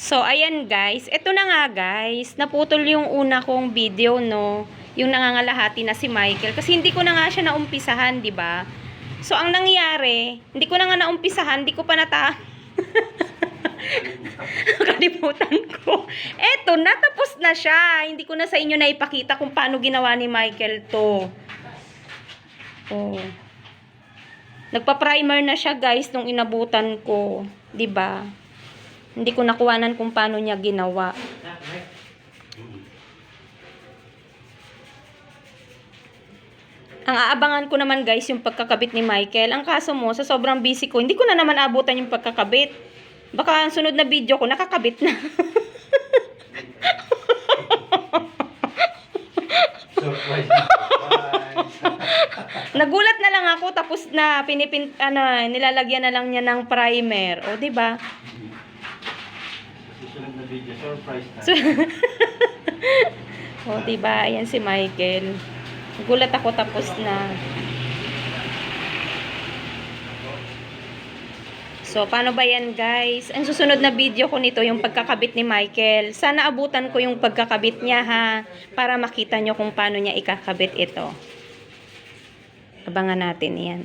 So, ayan guys. Ito na nga guys. Naputol yung una kong video, no? Yung nangangalahati na si Michael. Kasi hindi ko na nga siya naumpisahan, ba? So, ang nangyari, hindi ko na nga naumpisahan, hindi ko pa nata... Kalimutan ko. Eto, natapos na siya. Hindi ko na sa inyo naipakita kung paano ginawa ni Michael to. Oh. Nagpa-primer na siya guys nung inabutan ko. ba? Hindi ko nakuhanan kung paano niya ginawa. Ang aabangan ko naman guys yung pagkakabit ni Michael. Ang kaso mo, sa sobrang busy ko, hindi ko na naman abutan yung pagkakabit. Baka ang sunod na video ko, nakakabit na. Nagulat na lang ako tapos na pinipin ano, nilalagyan na lang niya ng primer. O, 'di ba? Susunod na video, surprise na. So, o, 'di ba? Ayan si Michael. Nagulat ako tapos na. So, paano ba yan, guys? Ang susunod na video ko nito, yung pagkakabit ni Michael. Sana abutan ko yung pagkakabit niya, ha? Para makita nyo kung paano niya ikakabit ito. Abangan natin yan.